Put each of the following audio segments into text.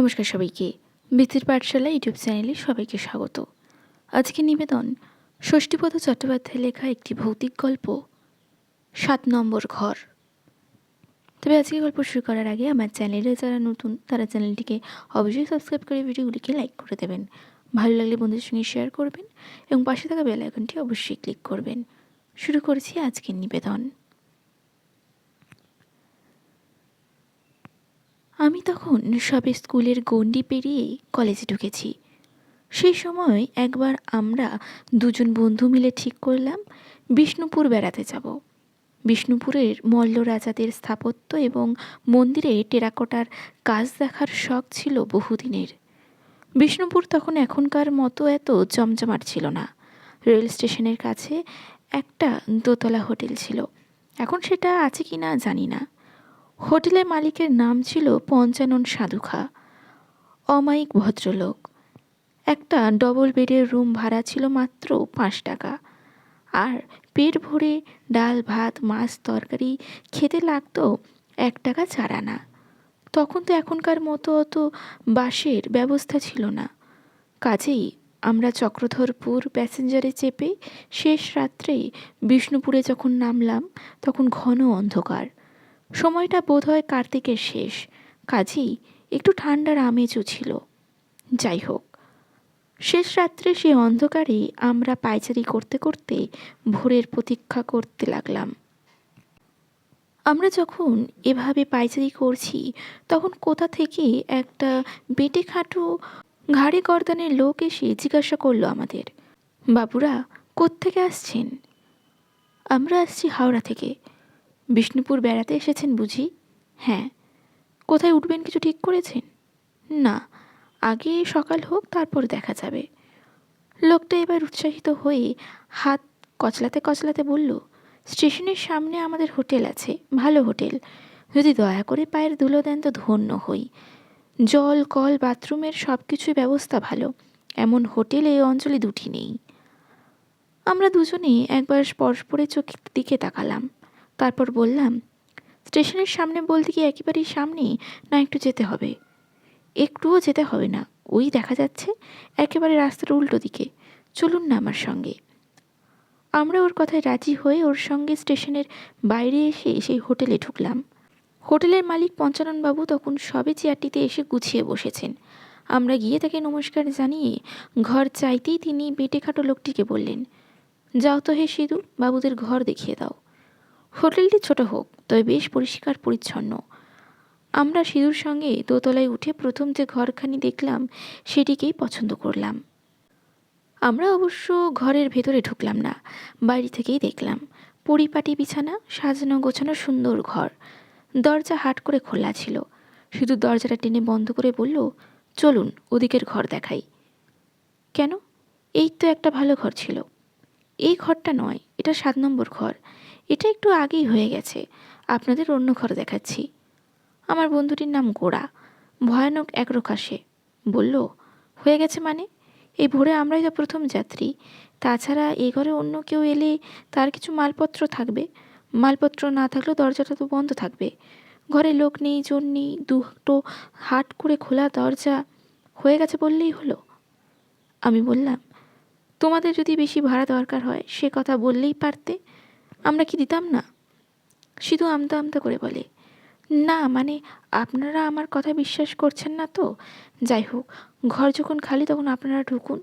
নমস্কার সবাইকে। বৃত্তির পাঠশালা ইউটিউব চ্যানেলে সবাইকে স্বাগত। আজকে নিবেদন, ষষ্ঠীপদ চট্টোপাধ্যায় লেখা একটি ভৌতিক গল্প, সাত নম্বর ঘর। তবে আজকে গল্প শুরু করার আগে আমার চ্যানেলে যারা নতুন, তারা চ্যানেলটিকে অবশ্যই সাবস্ক্রাইব করে ভিডিওগুলিকে লাইক করে দেবেন। ভালো লাগলে বন্ধুদের সঙ্গে শেয়ার করবেন এবং পাশে থাকা বেল আইকনটি অবশ্যই ক্লিক করবেন। শুরু করেছি আজকের নিবেদন। আমি তখন সবে স্কুলের গণ্ডি পেরিয়ে কলেজে ঢুকেছি। সেই সময় একবার আমরা দুজন বন্ধু মিলে ঠিক করলাম, বিষ্ণুপুর বেড়াতে যাব। বিষ্ণুপুরের মল্ল রাজাদের স্থাপত্য এবং মন্দিরে টেরাকোটার কাজ দেখার শখ ছিল বহুদিনের। বিষ্ণুপুর তখন এখনকার মতো এত জমজমাট ছিল না। রেল স্টেশনের কাছে একটা দোতলা হোটেল ছিল। এখন সেটা আছে কি না জানি না। হোটেলের মালিকের নাম ছিল পঞ্চানন সাধুখা। অমায়িক ভদ্রলোক। একটা ডবল বেডের রুম ভাড়া ছিল মাত্র পাঁচ টাকা। আর পেট ভরে ডাল, ভাত, মাছ, তরকারি খেতে লাগতো এক টাকা ছাড়া না তখন তো এখনকার মতো অত বাসের ব্যবস্থা ছিল না। কাজেই আমরা চক্রধরপুর প্যাসেঞ্জারে চেপে শেষ রাত্রেই বিষ্ণুপুরে যখন নামলাম, তখন ঘন অন্ধকার। সময়টা বোধহয় কার্তিকের শেষ। কাজেই একটু ঠান্ডার আমেজও ছিল। যাই হোক শেষ রাত্রে সেই অন্ধকারে আমরা পায়চারি করতে করতে ভোরের প্রতীক্ষা করতে লাগলাম। আমরা যখন এভাবে পায়চারি করছি, তখন কোথা থেকে একটা বেটে খাটো ঘাড়ে গর্দানের লোক এসে জিজ্ঞাসা করল আমাদের, বাবুরা, কোত্থেকে আসছেন? আমরা আসছি হাওড়া থেকে। বিষ্ণুপুর বেড়াতে এসেছেন বুঝি? হ্যাঁ। কোথায় উঠবেন কিছু ঠিক করেছেন? না, আগে সকাল হোক, তারপর দেখা যাবে। লোকটা এবার উৎসাহিত হয়ে হাত কচলাতে কচলাতে বলল, স্টেশনের সামনে আমাদের হোটেল আছে, ভালো হোটেল। যদি দয়া করে পায়ের ধুলো দেন তো ধন্য হই। জল, কল, বাথরুমের সব কিছুই ব্যবস্থা ভালো। এমন হোটেল এই অঞ্চলে দুটি নেই। আমরা দুজনেই একবার পরস্পরের চোখের দিকে তাকালাম। তারপর বললাম, স্টেশনের সামনে বলতে কি একেবারেই সামনে না, একটু যেতে হবে। একটুও যেতে হবে না। ওই দেখা যাচ্ছে একেবারে রাস্তার উল্টো দিকে। চলুন না আমার সঙ্গে। আমরা ওর কথায় রাজি হয়ে ওর সঙ্গে স্টেশনের বাইরে এসে সেই হোটেলে ঢুকলাম। হোটেলের মালিক পঞ্চাননবাবু তখন সবে চেয়ারটিতে এসে গুছিয়ে বসেছেন। আমরা গিয়ে তাকে নমস্কার জানিয়ে ঘর চাইতেই তিনি বেটে খাটো লোকটিকে বললেন, যাও তো হে সিধু বাবুদের ঘর দেখিয়ে দাও। হোটেলটি ছোট হোক, তবে বেশ পরিষ্কার পরিচ্ছন্ন। আমরা সিঁদুর সঙ্গে দোতলায় উঠে প্রথম যে ঘরখানি দেখলাম, সেটিকেই পছন্দ করলাম। আমরা অবশ্য ঘরের ভেতরে ঢুকলাম না, বাইরে থেকেই দেখলাম। পরিপাটি বিছানা, সাজানো গোছানো সুন্দর ঘর। দরজা হাট করে খোলা ছিল। শুধু দরজাটা টেনে বন্ধ করে বলল, চলুন, ওদিকের ঘর দেখাই। কেন? এই তো একটা ভালো ঘর ছিল। এই ঘরটা নয়, এটা সাত নম্বর ঘর। এটা একটু আগেই হয়ে গেছে। আপনাদের অন্য ঘর দেখাচ্ছি। আমার বন্ধুটির নাম গোড়া ভয়ানক একরোখা সে। বলল, হয়ে গেছে মানে? এই ভোরে আমরাই তো প্রথম যাত্রী। তাছাড়া এ ঘরে অন্য কেউ এলে তার কিছু মালপত্র থাকবে। মালপত্র না থাকলেও দরজাটা তো বন্ধ থাকবে। ঘরে লোক নেই জোর নেই, দুটো হাট করে খোলা দরজা। হয়ে গেছে বললেই হলো। আমি বললাম, তোমাদের যদি বেশি ভাড়া দরকার হয়, সে কথা বললেই পারতে। আমরা কি দিতাম না? শুধু আমতা আমতা করে বলে, না মানে আপনারা আমার কথা বিশ্বাস করছেন না তো? যাই হোক, ঘর যখন খালি তখন আপনারা ঢুকুন।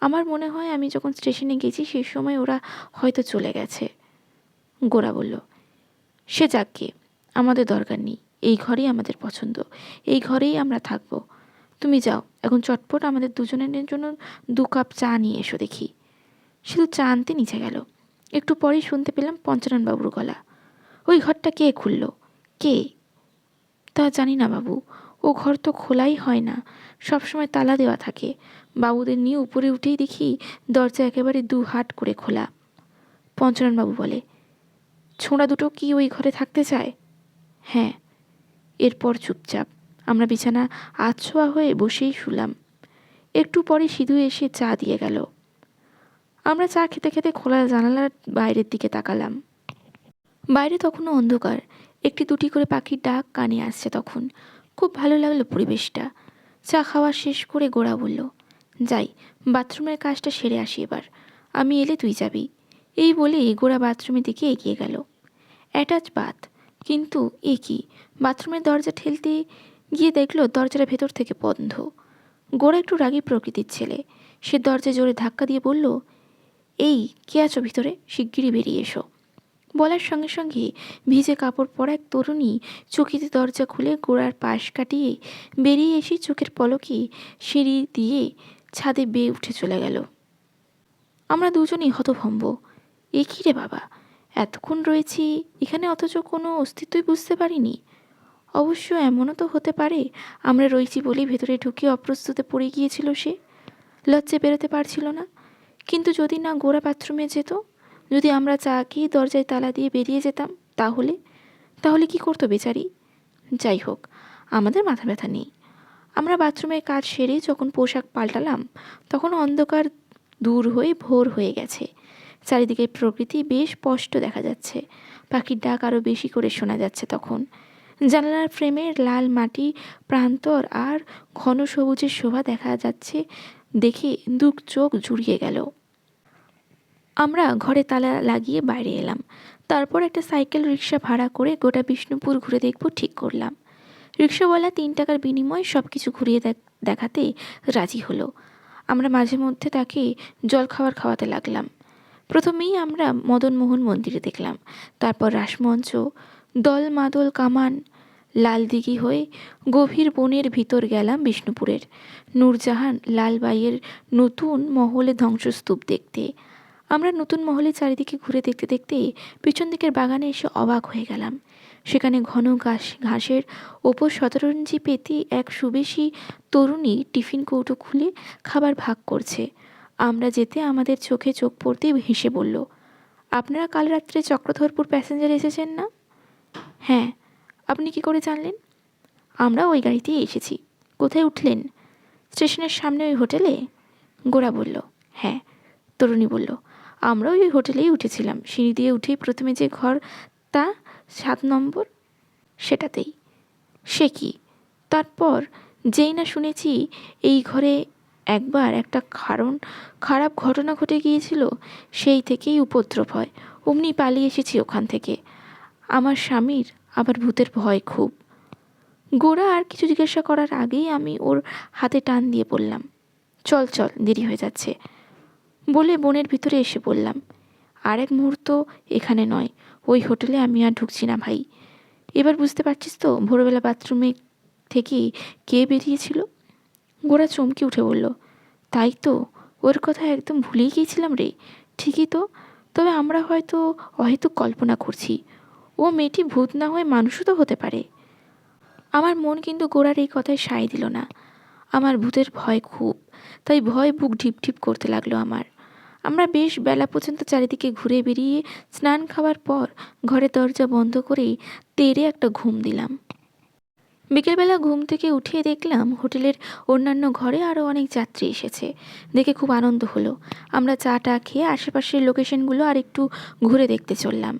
আমার মনে হয় আমি যখন স্টেশনে গেছি সেই সময় ওরা হয়তো চলে গেছে। গোরা বলল, সে যাকে আমাদের দরকার নেই। এই ঘরেই আমাদের পছন্দ। এই ঘরেই আমরা থাকব। তুমি যাও, এখন চটপট আমাদের দুজনের জন্য দু কাপ চা নিয়ে এসো দেখি। শুধু চা আনতে নিচে গেল। একটু পরেই শুনতে পেলাম পঞ্চাননবাবুর গলা। ওই ঘরটা কে খুলল? কে? তা জানি না বাবু। ও ঘর তো খোলাই হয় না। সবসময় তালা দেওয়া থাকে। বাবুদের নিয়ে উপরে উঠেই দেখি দরজা একেবারে দু হাট করে খোলা। পঞ্চাননবাবু বলে, ছোঁড়া দুটো কি ওই ঘরে থাকতে চায়? হ্যাঁ। এরপর চুপচাপ। আমরা বিছানা আছোয়া হয়ে বসেই শুলাম। একটু পরে সিধু এসে চা দিয়ে গেল। আমরা চা খেতে খেতে খোলা জানালার বাইরের দিকে তাকালাম। বাইরে তখনও অন্ধকার। একটি দুটি করে পাখির ডাক কানে আসছে তখন। খুব ভালো লাগল পরিবেশটা। চা খাওয়া শেষ করে গোড়া বলল, যাই, বাথরুমের কাজটা সেরে আসি এবার। আমি এলে তুই যাবি। এই বলে গোড়া বাথরুমের দিকে এগিয়ে গেল। Attach bath. কিন্তু এ কি? বাথরুমের দরজা ঠেলতে গিয়ে দেখল দরজাটা ভেতর থেকে বন্ধ। গোড়া একটু রাগী প্রকৃতির ছেলে। সে দরজা জোরে ধাক্কা দিয়ে বলল এই, কে আছো ভিতরে? শিগগিরই বেরিয়ে এসো। বলার সঙ্গে সঙ্গে ভিজে কাপড় পরা এক তরুণী চকিতে দরজা খুলে গোড়ার পাশ কাটিয়ে বেরিয়ে এসে চোখের পলকে সিঁড়ি দিয়ে ছাদে বেয়ে উঠে চলে গেল। আমরা দুজনই হতভম্ব। এ কী রে বাবা? এতক্ষণ রয়েছি এখানে অথচ কোনো অস্তিত্বই বুঝতে পারিনি। অবশ্য এমনও তো হতে পারে, আমরা রয়েছি বলেই ভেতরে ঢুকে অপ্রস্তুতে পড়ে গিয়েছিল সে। লজ্জে বেরোতে পারছিল না। কিন্তু যদি না গোড়া বাথরুমে যেত, যদি আমরা চা খেয়ে দরজায় তালা দিয়ে বেরিয়ে যেতাম, তাহলে? তাহলে কি করতো বেচারি? যাই হোক, আমাদের মাথা ব্যথা নেই। আমরা বাথরুমের কাজ সেরে যখন পোশাক পাল্টালাম, তখন অন্ধকার দূর হয়ে ভোর হয়ে গেছে। চারিদিকে প্রকৃতি বেশ স্পষ্ট দেখা যাচ্ছে। পাখির ডাক আরও বেশি করে শোনা যাচ্ছে তখন। জানালার ফ্রেমের লাল মাটি, প্রান্তর আর ঘন সবুজের শোভা দেখা যাচ্ছে দেখে দুক চোখ জুড়িয়ে গেল। আমরা ঘরে তালা লাগিয়ে বাইরে এলাম। তারপর একটা সাইকেল রিক্সা ভাড়া করে গোটা বিষ্ণুপুর ঘুরে দেখব ঠিক করলাম। রিক্সাওয়ালা তিন টাকার বিনিময়ে সব কিছু ঘুরিয়ে দেখ- দেখাতে রাজি হলো। আমরা মাঝে মধ্যে তাকে জল খাবার খাওয়াতে লাগলাম। প্রথমেই আমরা মদনমোহন মন্দিরে দেখলাম। তারপর রাসমঞ্চ দল মাদল কামান লালদিঘি হয়ে গভীর বনের ভিতর গেলাম বিষ্ণুপুরের। নূরজাহান লালবাইয়ের নতুন মহলে ধ্বংসস্তূপ দেখতে। আমরা নতুন মহলে চারিদিকে ঘুরে দেখতে দেখতে পিছন দিকের বাগানে এসে অবাক হয়ে গেলাম। সেখানে ঘন ঘাস ঘাসের ওপর শতরঞ্জি পেতে এক সুবেশী তরুণী টিফিন কৌটো খুলে খাবার ভাগ করছে। আমরা যেতে আমাদের চোখে চোখ পড়তেই হেসে বলল, আপনারা কাল রাত্রে চক্রধরপুর প্যাসেঞ্জার এসেছেন না? হ্যাঁ আপনি কি করে জানলেন? আমরা ওই গাড়িতেই এসেছি। কোথায় উঠলেন? স্টেশনের সামনে ওই হোটেলে? গোরা বলল হ্যাঁ। তরুণী বলল, আমরা ওই হোটেলেই উঠেছিলাম। সিঁড়ি দিয়ে উঠেই প্রথমে যে ঘর তা সাত নম্বর, সেটাতেই। সে কি? তারপর যেই না শুনেছি এই ঘরে একবার একটা কারণ, খারাপ ঘটনা ঘটে গিয়েছিল, সেই থেকেই উপদ্রব হয়। অমনি পালিয়ে এসেছি ওখান থেকে। আমার স্বামীর আবার ভূতের ভয় খুব। গোড়া আর কিছু জিজ্ঞাসা করার আগেই আমি ওর হাতে টান দিয়ে বললাম, চল চল, দেরি হয়ে যাচ্ছে। বলে বনের ভিতরে এসে বললাম আর এক মুহূর্ত এখানে নয়, ওই হোটেলে আমি আর ঢুকছি না ভাই। এবার বুঝতে পারছিস তো, ভোরবেলা বাথরুমে থেকে কে বেরিয়েছিল? গোড়া চমকে উঠে বলল, তাই তো, ওর কথা একদম ভুলেই গিয়েছিলাম রে। ঠিকই তো, তবে আমরা হয়তো অহেতুক কল্পনা করছি। ও মেয়েটি ভূত না হয়ে মানুষও তো হতে পারে। আমার মন কিন্তু গোড়ার এই কথায় সায় দিল না। আমার ভূতের ভয় খুব, তাই ভয় বুক ঢিপ ঢিপ করতে লাগল আমার। আমরা বেশ বেলা পর্যন্ত চারিদিকে ঘুরে বেরিয়ে স্নান খাওয়ার পর ঘরের দরজা বন্ধ করেই তেরে একটা ঘুম দিলাম। বিকেলবেলা ঘুম থেকে উঠিয়ে দেখলাম হোটেলের অন্যান্য ঘরে আরও অনেক যাত্রী এসেছে। দেখে খুব আনন্দ হলো। আমরা চা টা খেয়ে আশেপাশের লোকেশনগুলো আর একটু ঘুরে দেখতে চললাম।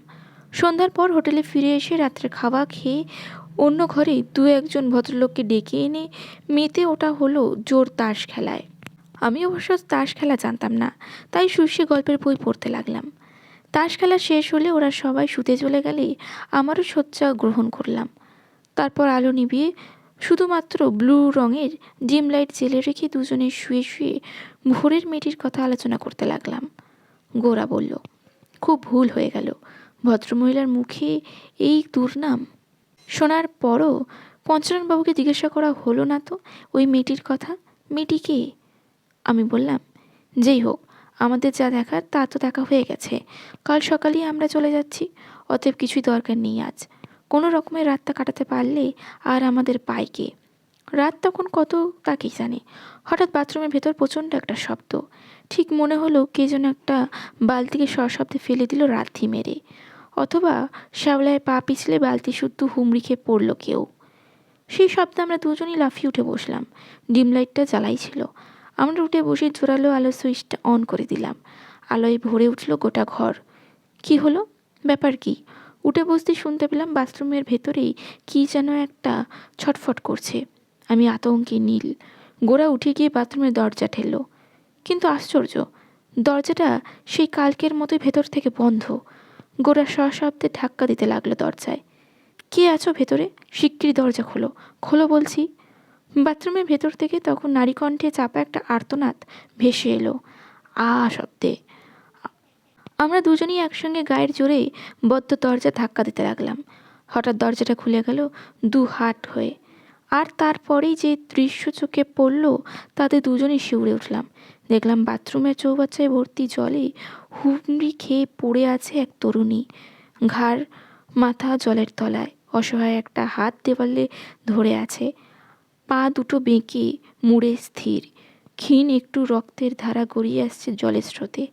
সন্ধ্যার পর হোটেলে ফিরে এসে রাত্রে খাওয়া খেয়ে অন্য ঘরে দু একজন ভদ্রলোককে ডেকে এনে মেতে ওটা হলো জোর তাস খেলায়। আমি অবশ্য তাস খেলা জানতাম না, তাই শুষে গল্পের বই পড়তে লাগলাম। তাস খেলা শেষ হলে ওরা সবাই শুতে চলে গেলে আমারও শয্যা গ্রহণ করলাম। তারপর আলো নিবিয়ে শুধুমাত্র ব্লু রঙের ডিম লাইট জেলে রেখে দুজনে শুয়ে শুয়ে ভোরের মেয়েটির কথা আলোচনা করতে লাগলাম। গোরা বলল, খুব ভুল হয়ে গেল। ভদ্রমহিলার মুখে এই দুর্নাম। শোনার পরও পঞ্চাননবাবুকে জিজ্ঞাসা করা হলো না তো ওই মেয়েটির কথা। মেয়েটি কে? আমি বললাম, যেই হোক, আমাদের যা দেখার তা তো দেখা হয়ে গেছে। কাল সকালেই আমরা চলে যাচ্ছি। অতএব কিছুই দরকার নেই আজ। কোনো রকমের রাতটা কাটাতে পারলে আর আমাদের পায় কে? রাত তখন কত, তা কে জানে? হঠাৎ বাথরুমের ভেতর প্রচণ্ড একটা শব্দ। ঠিক মনে হলো কে যেন একটা বালতিকে সশব্দে ফেলে দিল রাথি মেরে। অথবা শ্যাওলায় পা পিছলে বালতি শুদ্ধ হুমড়ি খেয়ে পড়ল কেউ। সেই শব্দে আমরা দুজনই লাফিয়ে উঠে বসলাম। ডিম লাইটটা জ্বালাই ছিল। আমরা উঠে বসে জোরালো আলো সুইচটা অন করে দিলাম। আলোয় ভরে উঠল গোটা ঘর। কি হলো? ব্যাপার কি? উঠে বসতে শুনতে পেলাম বাথরুমের ভেতরেই কি যেন একটা ছটফট করছে। আমি আতঙ্কে নীল। গোড়া উঠে গিয়ে বাথরুমের দরজা ঠেললো। কিন্তু আশ্চর্য, দরজাটা সেই কালকের মতোই ভেতর থেকে বন্ধ। গোড়া সশব্দে ধাক্কা দিতে লাগল দরজায়। কে আছো ভেতরে? শিগগিরই দরজা খোলো। খোলো বলছি। বাথরুমের ভেতর থেকে তখন নারী কণ্ঠে চাপা একটা আর্তনাদ ভেসে এলো। আ শব্দে আমরা দুজনেই একসঙ্গে গায়ের জোরে বদ্ধ দরজা ধাক্কা দিতে লাগলাম। হঠাৎ দরজাটা খুলে গেল দু হাট হয়ে। আর তারপরেই যে দৃশ্য চোখে পড়ল, তাতে দুজনেই শিউরে উঠলাম। দেখলাম বাথরুমের চৌবাচ্চায় ভর্তি জলে হুমড়ি খেয়ে পড়ে আছে এক তরুণী। ঘাড়, মাথা জলের তলায়। অসহায় একটা হাত দেওয়ালে ধরে আছে। পা দুটো বেঁকে মুড়ে স্থির। ক্ষীণ একটু রক্তের ধারা গড়িয়ে আসছে জলের স্রোতে।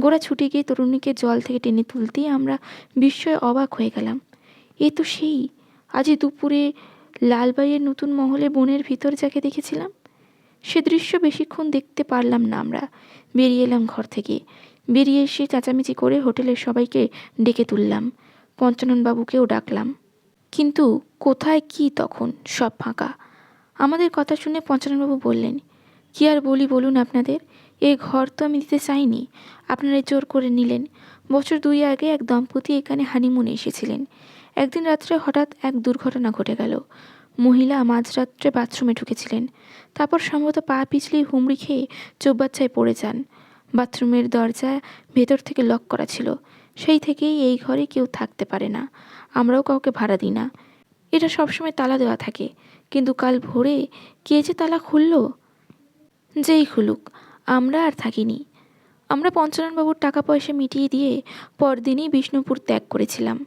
গোড়া ছুটে গিয়ে তরুণীকে জল থেকে টেনে তুলতেই আমরা বিস্ময়ে অবাক হয়ে গেলাম। এ তো সেই আজ দুপুরে লালবাইয়ের নতুন মহলে বনের ভিতর যাকে দেখেছিলাম। সে দৃশ্য বেশিক্ষণ দেখতে পারলাম না আমরা। বেরিয়ে এলাম ঘর থেকে। বেরিয়ে এসে চেঁচামেচি করে হোটেলের সবাইকে ডেকে তুললাম। পঞ্চাননবাবুকেও ডাকলাম। কিন্তু কোথায় কি তখন? সব ফাঁকা। আমাদের কথা শুনে পঞ্চাননবাবু বললেন, কি আর বলি বলুন আপনাদের? এ ঘর তো আমি দিতে চাইনি। আপনারা জোর করে নিলেন। বছর দুই আগে এক দম্পতি এখানে হানিমুনে এসেছিলেন। একদিন রাত্রে হঠাৎ এক দুর্ঘটনা ঘটে গেল। মহিলা মাঝরাত্রে বাথরুমে ঢুকেছিলেন। তারপর সম্ভবত পা পিছলেই হুমড়ি খেয়ে চৌবাচ্চায় পড়ে যান। বাথরুমের দরজা ভেতর থেকে লক করা ছিল। সেই থেকেই এই ঘরে কেউ থাকতে পারে না। আমরাও কাউকে ভাড়া দিই না। এটা সবসময় তালা দেওয়া থাকে। কিন্তু কাল ভোরে কে যে তালা খুলল? যেই খুলুক, আমরা আর থাকিনি। আমরা পঞ্চাননবাবুর টাকা পয়সা মিটিয়ে দিয়ে পরদিনই বিষ্ণুপুর ত্যাগ করেছিলাম।